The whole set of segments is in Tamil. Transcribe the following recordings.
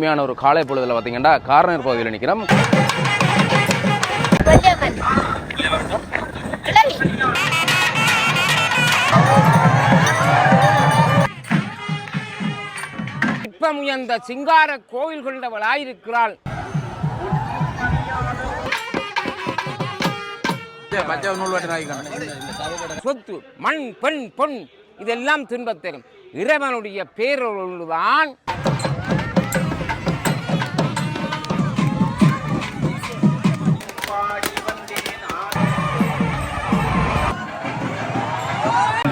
இனிமையான ஒரு காலை பொழுதுல பார்த்தீங்கன்னா கார்னர் பகுதியில் நிற்கிறோம். வள்ளியம்மன் சிற்பம் உயர்ந்த சிங்கார கோவில் கொண்டவளாயிருக்கிறாள். சொத்து மண் பெண் பொன் இதெல்லாம் திரும்பத் தரும் இறைவனுடைய பேரொழுதான்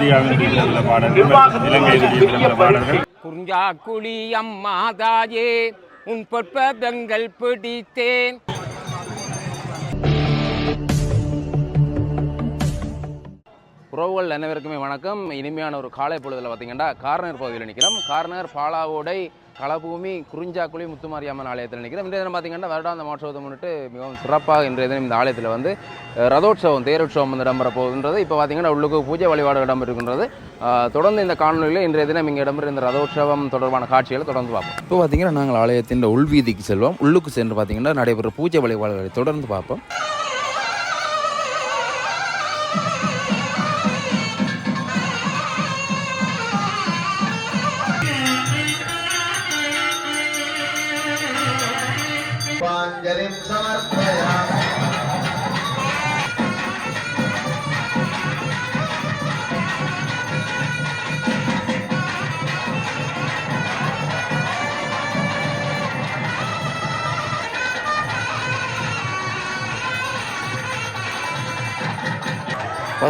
இந்தியாவினுடைய சில பாடல்கள் இலங்கையினுடைய பாடல்கள். குறிஞ்சா குழி அம்மா தாயே உன் பொற்பதங்கள் பிடித்தேன். உறவுகள் அனைவருக்குமே வணக்கம். இனிமையான ஒரு காலை பொழுதில் பார்த்தீங்கன்னா கார்னர் பகுதியில் நிற்கிறோம் கார்னர் பாலாவோடை களபூமி குறிஞ்சாக்குழி முத்துமாரியம்மன் ஆலயத்தில் நிற்கிறோம் இன்றைய தினம் பார்த்தீங்கன்னா வருடாந்த மாற்றத்தை முன்னிட்டு மிகவும் சிறப்பாக இன்றைய தினம் இந்த ஆலயத்தில் வந்து ரதோற்சவம் தேரோற்சவம் வந்து இடம்பெற போகின்றது. இப்போ பார்த்தீங்கன்னா உள்ளுக்கு பூஜை வழிபாடு இடம்பெறுகின்றது தொடர்ந்து இந்த காணொலியில் இன்றைய தினம் இங்கே இடம்பெற இந்த ரதோற்சவம் தொடர்பான காட்சிகளை தொடர்ந்து பார்ப்போம். இப்போ பார்த்தீங்கன்னா நாங்கள் ஆலயத்தின் உள்வீதிக்கு செல்வோம். உள்ளுக்கு சென்று பார்த்தீங்கன்னா நடைபெற பூஜை வழிபாடுகளை தொடர்ந்து பார்ப்போம்.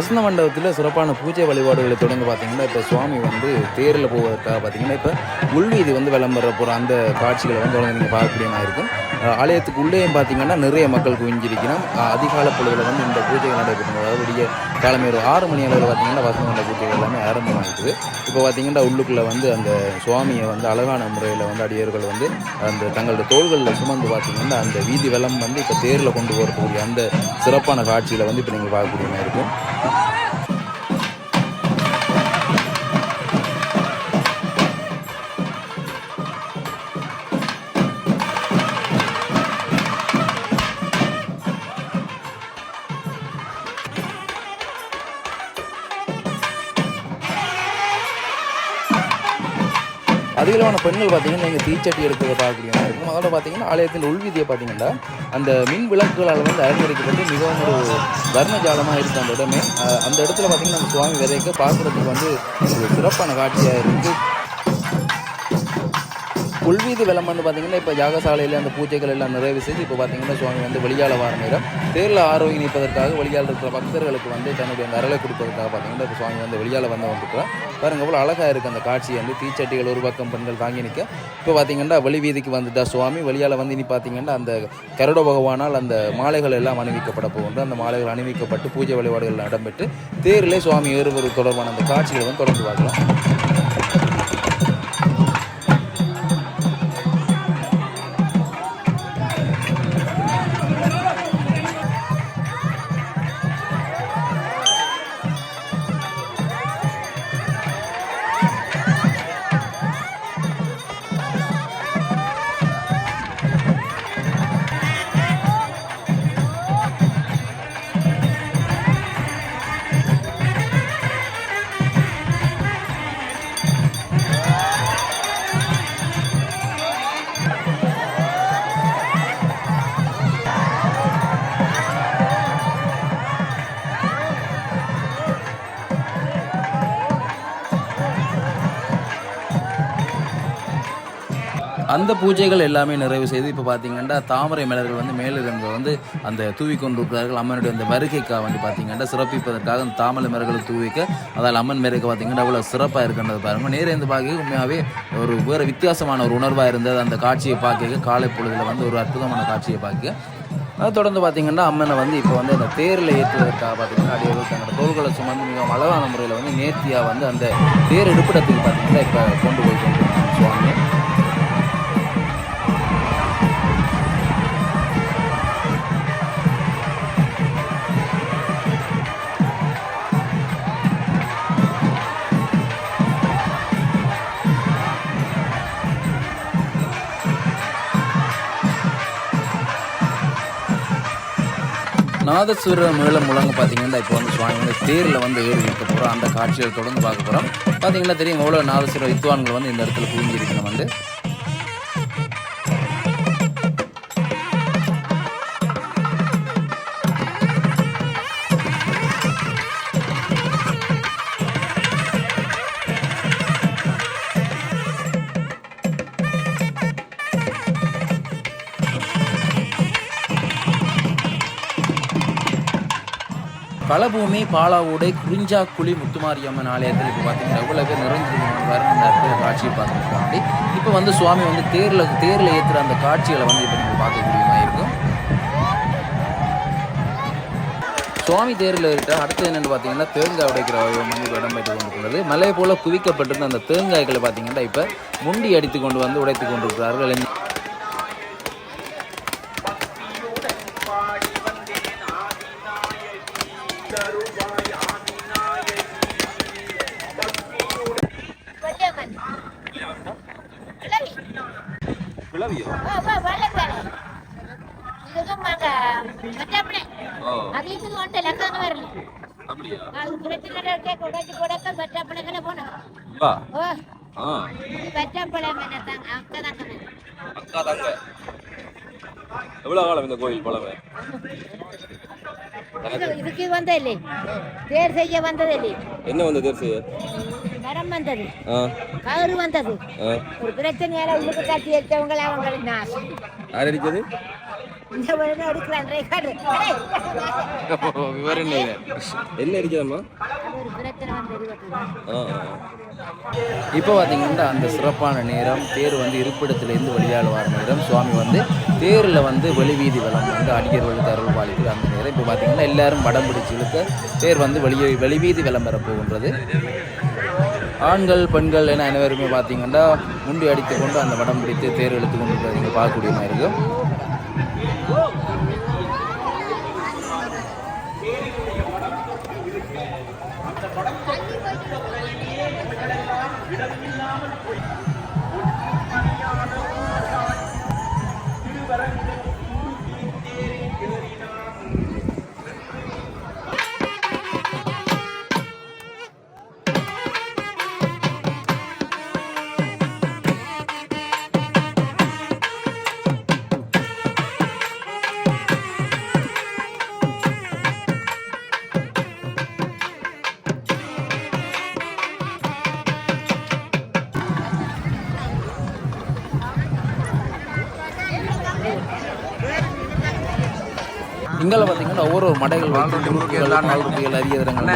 வசந்த மண்டபத்தில் சிறப்பான பூஜை வழிபாடுகளை தொடர்ந்து பார்த்தீங்கன்னா இப்போ சுவாமி வந்து தேரில் போவதற்காக பார்த்தீங்கன்னா இப்போ உள்வீதி வந்து விளம்பர போகிற அந்த காட்சிகளை வந்து தொடர்ந்து நீங்கள் பார்க்கக்கூடியமாக இருக்கும். ஆலயத்துக்கு உள்ளேயும் பார்த்தீங்கன்னா நிறைய மக்கள் குவிஞ்சிருக்கிறோம் அதிகால அதிகாலை பொழுதுல வந்து இந்த பூஜைகள் நடைபெறும். அதாவது விடிய ஒரு ஆறு மணி அளவில் பார்த்தீங்கன்னா வசந்த மண்டப எல்லாமே ஆரம்பமாகிட்டு இப்போ பார்த்தீங்கன்னா உள்ளுக்குள்ளே வந்து அந்த சுவாமியை வந்து அழகான முறையில் வந்து அடியர்கள் வந்து அந்த தங்களோட தோள்களில் சுமந்து பார்த்தீங்கன்னா அந்த வீதி வெள்ளம் வந்து இப்போ தேரில் கொண்டு போகிறதுக்குரிய அந்த சிறப்பான காட்சியில் வந்து இப்போ நீங்கள் பார்க்கக்கூடிய மாதிரி இருக்கும். அதிகளவான பெண்கள் பார்த்தீங்கன்னா நீங்கள் தீச்சட்டி எடுக்கிறத பார்க்கக்கூடிய இருக்கும். அதோட பார்த்தீங்கன்னா ஆலயத்தின் உள்வீதியை பார்த்தீங்கன்னா அந்த மின் விளக்குகளால் வந்து அலங்கரிக்கப்பட்டு மிகவும் ஒரு வர்ணஜாலமாக இருக்குது அந்த இடமே. அந்த இடத்துல பார்த்தீங்கன்னா அந்த சுவாமி விதைக்க பார்க்குறதுக்கு வந்து ஒரு சிறப்பான காட்சியாக இருக்குது உள்வீதி விளம்பரம் வந்து பார்த்தீங்கன்னா இப்போ யாகசாலையில் அந்த பூஜைகள் எல்லாம் நிறைவு செய்து இப்போ பார்த்தீங்கன்னா சுவாமி வந்து வெளியால வார நேரம் தேரில் ஆரோக்கி நிற்பதற்காக வெளியால் இருக்கிற பக்தர்களுக்கு வந்து தன்னுடைய அந்த அருளை கொடுப்பதற்காக பார்த்தீங்கன்னா இப்போ சுவாமி வந்து வெளியால் வந்து வந்துருக்கிறார். பாருங்க எவ்வளோ அழகாக இருக்குது அந்த காட்சி. வந்து தீச்சட்டிகள் ஒரு பக்கம் பெண்கள் தாங்கி நிற்க இப்போ பார்த்தீங்கன்னா வழி வீதிக்கு வந்துட்டா சுவாமி வழியால் வந்து இனி பார்த்தீங்கன்னா அந்த கருட பகவானால் அந்த மாலைகள் எல்லாம் அணிவிக்கப்பட போகின்ற அந்த மாலைகள் அணிவிக்கப்பட்டு பூஜை வழிபாடுகள் இடம்பெற்று தேரிலே சுவாமி ஏறுவது தொடர்பான அந்த காட்சிகளை வந்து தொடர்ந்து பார்க்கலாம். அந்த பூஜைகள் எல்லாமே நிறைவு செய்து இப்போ பார்த்தீங்கன்னா தாமரை மலர்கள் வந்து மேலிருந்து வந்து அந்த தூவி கொண்டிருக்கிறார்கள் அம்மனுடைய அந்த வருகைக்காக வந்து பார்த்தீங்கன்னா சிறப்பிப்பதற்காக அந்த தாமரை மலர்களை தூவிக்க அதால் அம்மன் மேற்கு பார்த்தீங்கன்னா அவ்வளோ சிறப்பாக இருக்கின்றது பாருங்க. நேரே பார்க்க உண்மையாகவே ஒரு வேறு வித்தியாசமான ஒரு உணர்வாக இருந்தது. அந்த காட்சியை பார்க்க காலை பொழுதில் வந்து ஒரு அற்புதமான காட்சியை பார்க்க அதை தொடர்ந்து பார்த்தீங்கன்னா அம்மனை வந்து இப்போ வந்து அந்த தேரில் ஏற்றுவதற்காக பார்த்தீங்கன்னா அடியவர்கள் தங்களோட தோள்களை சுமந்து மிக அழகான முறையில் வந்து நேர்த்தியாக வந்து அந்த தேர் எடுப்பிடத்துக்கு பார்த்தீங்கன்னா இப்போ கொண்டு போய் கொண்டு சுவாமி நாதசுர மேல முழங்க பார்த்தீங்கன்னா இப்போ வந்து சுவாமி வந்து தேரில் வந்து ஏறி நிற்க போகிறோம் அந்த காட்சியை தொடர்ந்து பார்க்க போகிறோம் பார்த்தீங்கன்னா தெரியும் எவ்வளோ நாதசுர வித்வான்கள் வந்து இந்த இடத்துல குவிஞ்சிருக்கணும் வந்து. களபூமி பாலாவோடை குறிஞ்சாக்குழி முத்துமாரியம்மன் ஆலயத்தில் இப்போ பார்த்தீங்கன்னா எவ்வளோ பேர் நிறைஞ்சிருக்காங்க இந்த இடத்துல காட்சியை பார்த்துருக்காங்க. இப்போ வந்து சுவாமி வந்து தேரில் தேரில் ஏற்றுற அந்த காட்சிகளை வந்து இப்போ நீங்கள் பார்க்கக்கூடியமா இருக்கும் சுவாமி தேரில் இருக்கிற அடுத்து என்னென்னு பார்த்தீங்கன்னா தேங்காய் உடைக்கிற வந்து இடம் பெற்று கொண்டிருக்கிறது. மலை போல குவிக்கப்பட்டிருந்த அந்த தேங்காய்களை பார்த்தீங்கன்னா இப்போ முண்டி அடித்து கொண்டு வந்து உடைத்து கொண்டிருக்கிறார்கள். தாங்க அக்கா தாங்க எவ்வளவு காலம் இந்த கோயில் பழமை இது- இதுக்கு வந்ததில்லை. தேர் செய்ய வந்ததில்லை. என்ன வந்து தெரிசு மரம் வந்தது. கயிறு வந்தது. ஒரு பிரச்சனையால உள்ளுக்கு கட்டி எடுத்தவங்கள அவங்களை நாசம் யார் அடிச்சது? இந்த உடனே எடுக்கிறான் ரெக்கார்டு விவரம் இல்லை என்ன அடிச்சதம்மா? இப்போ பார்த்தீங்கன்னா அந்த சிறப்பான நேரம் தேர் வந்து இருப்பிடத்திலேருந்து வெளியால் வர நேரம். சுவாமி வந்து தேரில் வந்து வெளிவீதி வளம் வந்து அடியர்கள் வழித்தார்கள் பாலிக்கிற அந்த நேரம். இப்போ பார்த்தீங்கன்னா எல்லாரும் வடம் பிடிச்சி இழுக்க தேர் வந்து வெளியே வெளிவீதி விளம்பரம் போகின்றது. ஆண்கள் பெண்கள் என அனைவருமே பார்த்தீங்கன்னா முண்டி அடித்து கொண்டு அந்த படம் பிடித்து தேர் இழுத்து கொண்டு நீங்கள் பார்க்கக்கூடிய மாதிரி இருக்கும். ஒரு மடைகள் வைத்து முறுக்குகள் நாலு ரூபாய்கள் அரியதரங்கள்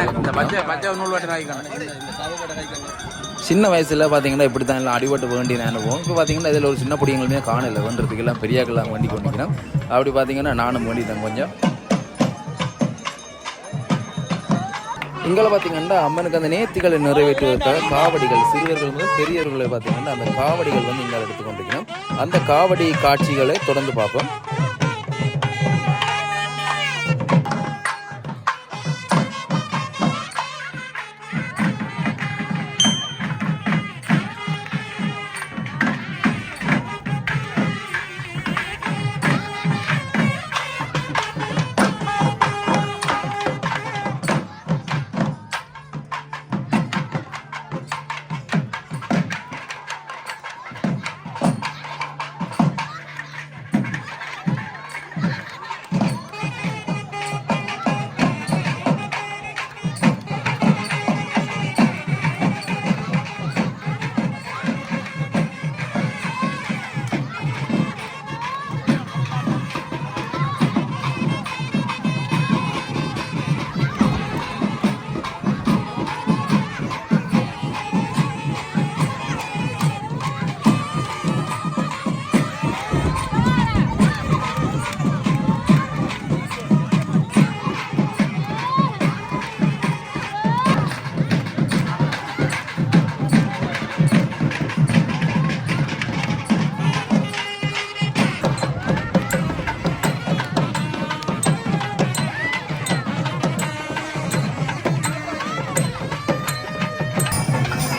சின்ன வயசில் பார்த்தீங்கன்னா இப்படி தான் எல்லாம் அடிபட்டு வேண்டிய அனுபவம். இப்போ பார்த்தீங்கன்னா இதில் ஒரு சின்ன பொடிங்களுமே காணல. வேண்டுறதுக்கு எல்லாம் பெரியாக்கெல்லாம் வண்டி கொண்டிக்கிறோம் அப்படி பார்த்தீங்கன்னா நானும் வேண்டிட்டேன் கொஞ்சம். இங்கே பார்த்தீங்கன்னா அம்மனுக்கு அந்த நேர்த்திகளை நிறைவேற்றுவதற்காக காவடிகள் சிறுவர்கள் முதல் பெரியவர்களை பார்த்தீங்கன்னா அந்த காவடிகள் வந்து இங்கே எடுத்துக்கொண்டிருக்கணும் அந்த காவடி காட்சிகளை தொடர்ந்து பார்ப்போம்.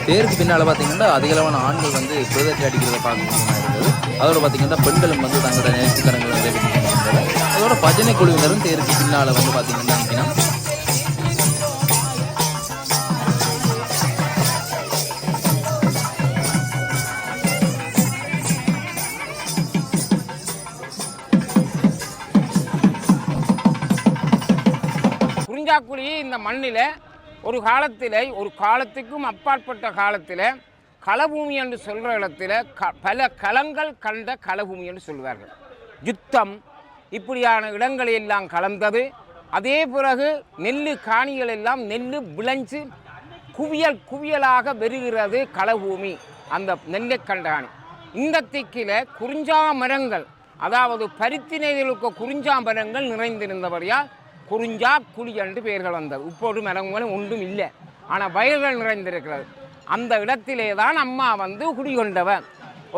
தேருக்கு பின்னால் பார்த்தீங்கன்னா அதிகளவான ஆண்கள் வந்து பிரதத்தை அடிக்கிறத பார்க்க இருந்தது அதோட பார்த்தீங்கன்னா பெண்களும் வந்து தங்களோட நேர்த்திக்கரங்களை நிறைவேற்றி அதோட பஜனை குழுவினரும் தேருக்கு பின்னால் வந்து பார்த்தீங்கன்னா நிற்கணும் குறிஞ்சாக்குழி இந்த மண்ணில் ஒரு காலத்தில் ஒரு காலத்துக்கும் அப்பாற்பட்ட காலத்தில் களபூமி என்று சொல்கிற இடத்துல க பல களங்கள் கண்ட களபூமி என்று சொல்வார்கள். யுத்தம் இப்படியான இடங்களை எல்லாம் கலந்தது. அதே பிறகு நெல் காணிகள் எல்லாம் நெல் விளைஞ்சு குவியல் குவியலாக பெறுகிறது களபூமி அந்த நெல்லை கண்டாணி. இந்த திக்கில் குறிஞ்சா மரங்கள் அதாவது பருத்தி நெய்தில் குறிஞ்சா மரங்கள் நிறைந்திருந்தபடியால் குறிஞ்சா குழி என்று பெயர்கள் வந்தது. உப்போடு மரங்களும் ஒன்றும் இல்லை. ஆனால் வயல்கள் நிறைந்திருக்கிறது. அந்த இடத்திலே தான் அம்மா வந்து குடிகொண்டவன்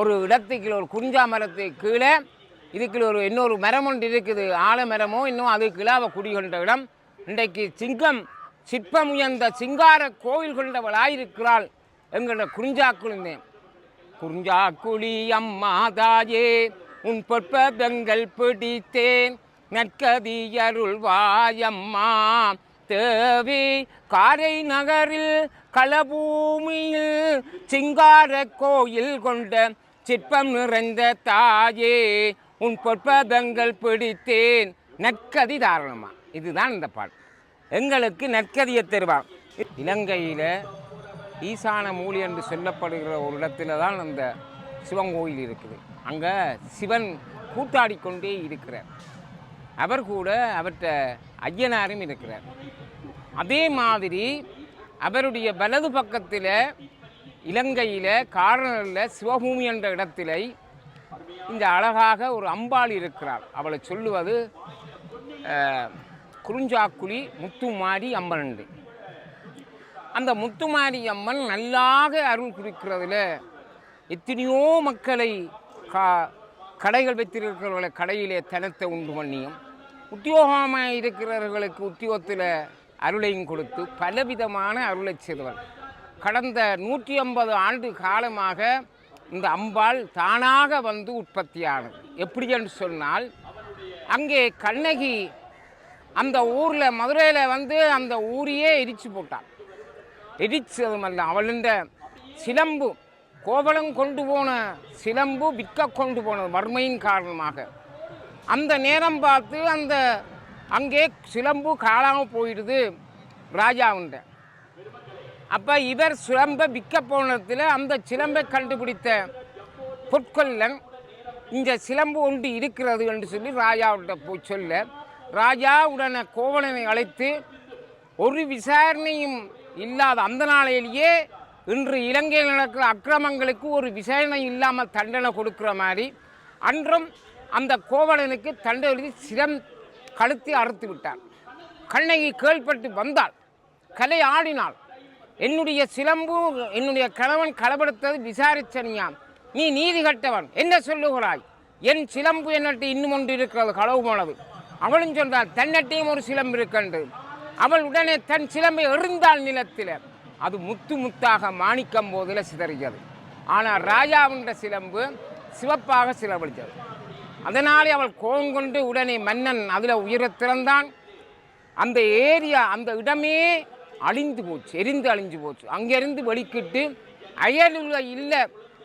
ஒரு இடத்துக்கு ஒரு குறிஞ்சா மரத்துக்கு கீழே இதுக்கு ஒரு இன்னொரு மரம் ஒன்று இருக்குது. ஆலமரமோ இன்னும் அது கீழே அவள் குடிகொண்ட இடம். இன்றைக்கு சிங்கம் சிற்பம் உயர்ந்த சிங்கார கோவில் கொண்டவளாயிருக்கிறாள் என்கிற குறிஞ்சாக்குழுந்தேன் குறிஞ்சாக்குழி அம்மா தாயே உன் பொற்ப பெங்கள் பிடித்தேன். நற்கதி வாயம்மா தேவி காரை நகரில் களபூமியில் சிங்கார கோயில் கொண்ட சிற்பம் நிறைந்த தாயே உன் பொற்பதங்கள் பிடித்தேன். நற்கதி தாரணமா? இதுதான் இந்த பாட்டு. எங்களுக்கு நற்கதியை தருவார். இலங்கையில் ஈசான மூலி என்று சொல்லப்படுகிற ஒரு இடத்துல தான் அந்த சிவன் கோயில் இருக்குது. அங்கே சிவன் கூத்தாடி கொண்டே இருக்கிறார். அவர் கூட அவர்கிட்ட ஐயனாரும் இருக்கிறார். அதே மாதிரி அவருடைய வலது பக்கத்தில் இலங்கையில் காரணரில் சிவபூமி என்ற இடத்திலே இந்த அழகாக ஒரு அம்பாள் இருக்கிறார் அவளை சொல்லுவது குறிஞ்சாக்குழி முத்துமாரி அம்மன் என்று அந்த முத்துமாரி அம்மன் நல்லாக அருள் குறிக்கிறதுல எத்தனையோ மக்களை கா கடைகள் வைத்திருக்கிறவர்களை கடையிலே தனத்தை உண்டு பண்ணியும் உத்தியோகமாக இருக்கிறவர்களுக்கு உத்தியோகத்தில் அருளையும் கொடுத்து பலவிதமான அருளை செய்தவர் கடந்த நூற்றி ஐம்பது ஆண்டு காலமாக இந்த அம்பாள் தானாக வந்து உற்பத்தியானது. எப்படி என்று சொன்னால் அங்கே கண்ணகி அந்த ஊரில் மதுரையில் வந்து அந்த ஊரையே எரிச்சு போட்டான். எரிச்சதுமல்ல அவளுடைய சிலம்பு கோவலம் கொண்டு போன சிலம்பு விற்க கொண்டு போனது வறுமையின் காரணமாக. அந்த நேரம் பார்த்து அந்த அங்கே சிலம்பு காணாமல் போயிடுது ராஜாவுண்ட. அப்போ இவர் சிலம்பை விற்க போனத்தில் அந்த சிலம்பை கண்டுபிடித்த பொற்கொல்லன் இந்த சிலம்பு ஒன்று இருக்கிறது என்று சொல்லி ராஜாவிட்ட போய் சொல்ல. ராஜா உடனே கோவலனை அழைத்து ஒரு விசாரணையும் இல்லாத அந்த நாளையிலேயே இன்று இலங்கையில் நடக்கிற அக்கிரமங்களுக்கு ஒரு விசாரணை இல்லாமல் தண்டனை கொடுக்குற மாதிரி அன்றும் அந்த கோவலனுக்கு தண்டை எழுதி சிரம் கழுத்தி அறுத்து விட்டார். கண்ணகி கேள்பட்டு வந்தாள். கலை ஆடினாள். என்னுடைய சிலம்பு என்னுடைய கணவன் களப்படுத்தது விசாரிச்சனியாம். நீ நீதி கட்டவன் என்ன சொல்லுகிறாய்? என் சிலம்பு என்னட்டு இன்னும் ஒன்று இருக்கிறது களவு போனது. அவளும் சொன்னால் தன்னட்டையும் ஒரு சிலம்பு இருக்கின்றது அவள் உடனே தன் சிலம்பை எறிந்தாள் நிலத்தில். அது முத்து முத்தாக மாணிக்கம் போதில் சிதறியது. ஆனால் ராஜாவின்ற சிலம்பு சிவப்பாக சிலவழித்தது. அதனாலே அவள் கோபம் கொண்டு உடனே மன்னன் அதில் உயிரத் திறந்தான். அந்த ஏரியா அந்த இடமே அழிந்து போச்சு எரிந்து அழிஞ்சு போச்சு. அங்கிருந்து வெளிக்கிட்டு அயலுள்ள இல்லை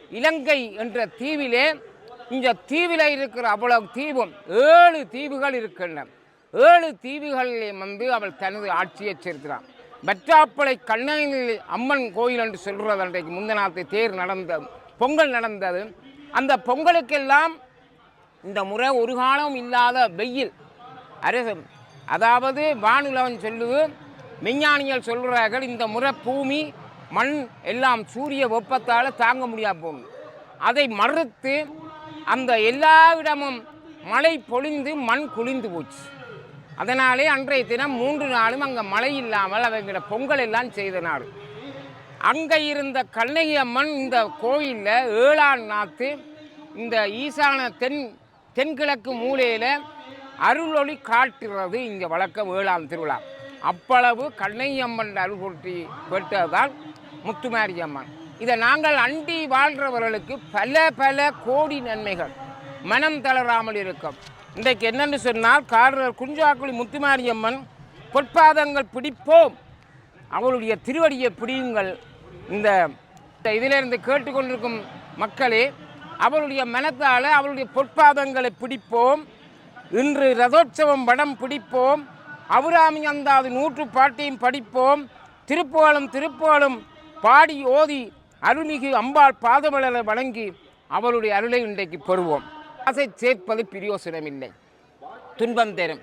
இலங்கை என்ற தீவிலே இந்த தீவில் இருக்கிற அவ்வளவு தீவும் ஏழு தீவுகள் இருக்கின்றன. ஏழு தீவுகளிலே வந்து அவள் தனது ஆட்சியை சேர்க்கிறான். வற்றாப்பளை கண்ணகில் அம்மன் கோயில் என்று சொல்கிறது அன்றைக்கு முந்தநாத்து தேர் நடந்த பொங்கல் நடந்தது. அந்த பொங்கலுக்கெல்லாம் இந்த முறை ஒரு காலம் இல்லாத வெயில். அரசு அதாவது வானுலவன் சொல்லுது விஞ்ஞானிகள் சொல்கிறார்கள் இந்த முறை பூமி மண் எல்லாம் சூரிய வெப்பத்தால் தாங்க முடியாது போகும் அதை மறுத்து அந்த எல்லா இடமும் மழை பொழிந்து மண் குளிந்து போச்சு. அதனாலே அன்றைய தினம் மூன்று நாளும் அங்கே மழை இல்லாமல் அவங்கள பொங்கல் எல்லாம் செய்த நாள். அங்கே இருந்த கண்ணகி அம்மன் இந்த கோயிலில் ஏழாம் நாத்து இந்த ஈசான தென் தென்கிழக்கு மூலையில் அருளொளி காட்டுறது இங்கே வழக்கம் ஏழாம் திருவிழா. அப்பளவு கண்ணையம்மன் அருள் போற்றி பெற்றதுதான் முத்துமாரி அம்மன். இதை நாங்கள் அண்டி வாழ்கிறவர்களுக்கு பல பல கோடி நன்மைகள். மனம் தளராமல் இருக்கும். இன்றைக்கு என்னென்னு சொன்னால் காரர் குஞ்சாக்குழி முத்துமாரி அம்மன் பொற்பாதங்கள் பிடிப்போம். அவளுடைய திருவடியை பிடியுங்கள். இந்த இந்த இதிலிருந்து கேட்டுக்கொண்டிருக்கும் மக்களே அவளுடைய மனத்தால் அவளுடைய பொற்பாதங்களை பிடிப்போம். இன்று ரதோற்சவம் படம் பிடிப்போம். அபுராமி அந்தாது நூற்று பாட்டையும் படிப்போம். திருப்புகழும் திருப்புகழும் பாடி ஓதி அருள்மிகு அம்பாள் பாதமலரை வழங்கி அவளுடைய அருளை இன்றைக்கு பெறுவோம். ஆசை சேர்ப்பது பிரியோசனமில்லை துன்பம் தரும்.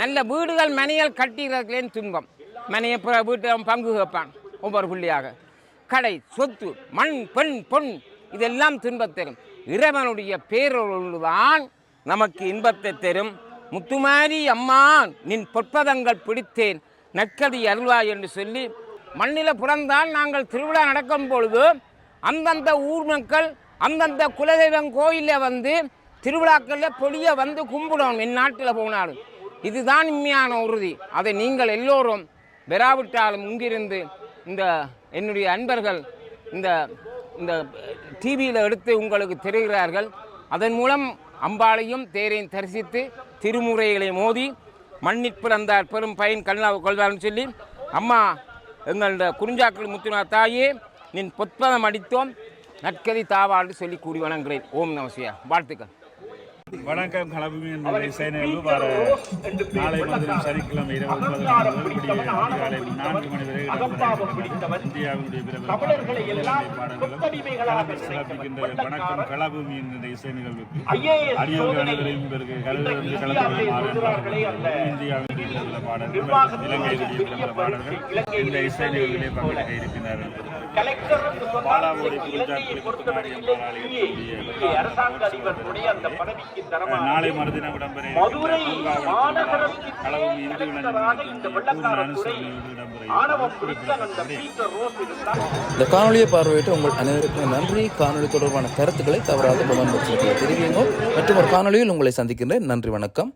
நல்ல வீடுகள் மனைகள் கட்டுகிறதுலேயும் துன்பம். மனையை பிற பங்கு கேட்பான். ஒவ்வொரு புள்ளியாக. கடை சொத்து மண் பெண் பொன் இதெல்லாம் துன்பம் தரும். இறைவனுடைய பேரொழுதான் நமக்கு இன்பத்தை தரும். முத்துமாரி அம்மா நின் பொற்பதங்கள் பிடித்தேன். நற்கதி அருள்வாய் என்று சொல்லி மண்ணில் பிறந்தால் நாங்கள் திருவிழா நடக்கும் பொழுது அந்தந்த ஊர் மக்கள் அந்தந்த குலதெய்வம் கோயிலில் வந்து திருவிழாக்களில் பொடிய வந்து கும்பிடணும். என் நாட்டில் போனாலும். இதுதான் உண்மையான உறுதி. அதை நீங்கள் எல்லோரும் பெறாவிட்டாலும் இங்கிருந்து இந்த என்னுடைய அன்பர்கள் இந்த இந்த டிவியில் எடுத்து உங்களுக்கு தெரிகிறார்கள். அதன் மூலம் அம்பாளையும் தேரையும் தரிசித்து திருமுறைகளை மோதி மண்ணிற் பிறந்தார் பெரும் பயன் கண்ணாவை கொள்வார்னு சொல்லி அம்மா எங்களோட குறிஞ்சாக்கள் முத்துனா தாயே நின் பொற்பதம் அடித்தோம். நற்கதி தாவாண்டு சொல்லி கூறி வணங்குகிறேன். ஓம் நமசியா வாழ்த்துக்கள். வணக்கம் களபூமி என்ற இசைநிகழ்வு வர நாளை மதியம் சனிக்கிழமை இரவு அதிகாலை நான்கு மணி வரை இந்தியாவினுடைய சிறப்பிக்கின்ற வணக்கம் களபூமி என்ற இசை நிகழ்வுக்கு அடியோர்கள் அனைவரையும் பிறகு கலந்து கலந்து இந்தியாவினுடைய பாடல்கள் இலங்கையினுடைய பாடல்கள். இந்த இசை நிகழ்விலே பங்கேற்க இருக்கின்றார்கள். ஆலயத்தினுடைய அரசாங்க அந்த பதவிக்கு தரமான நாளை மறுதினம் இடம்பெற மதுரை இந்த காணொலியை பார்வையிட்டு உங்கள் அனைவருக்கும் நன்றி. காணொலி தொடர்பான கருத்துக்களை தவறாத கமெண்ட் பாக்ஸில் மற்றும் ஒரு காணொலியில் உங்களை சந்திக்கின்றேன். நன்றி வணக்கம்.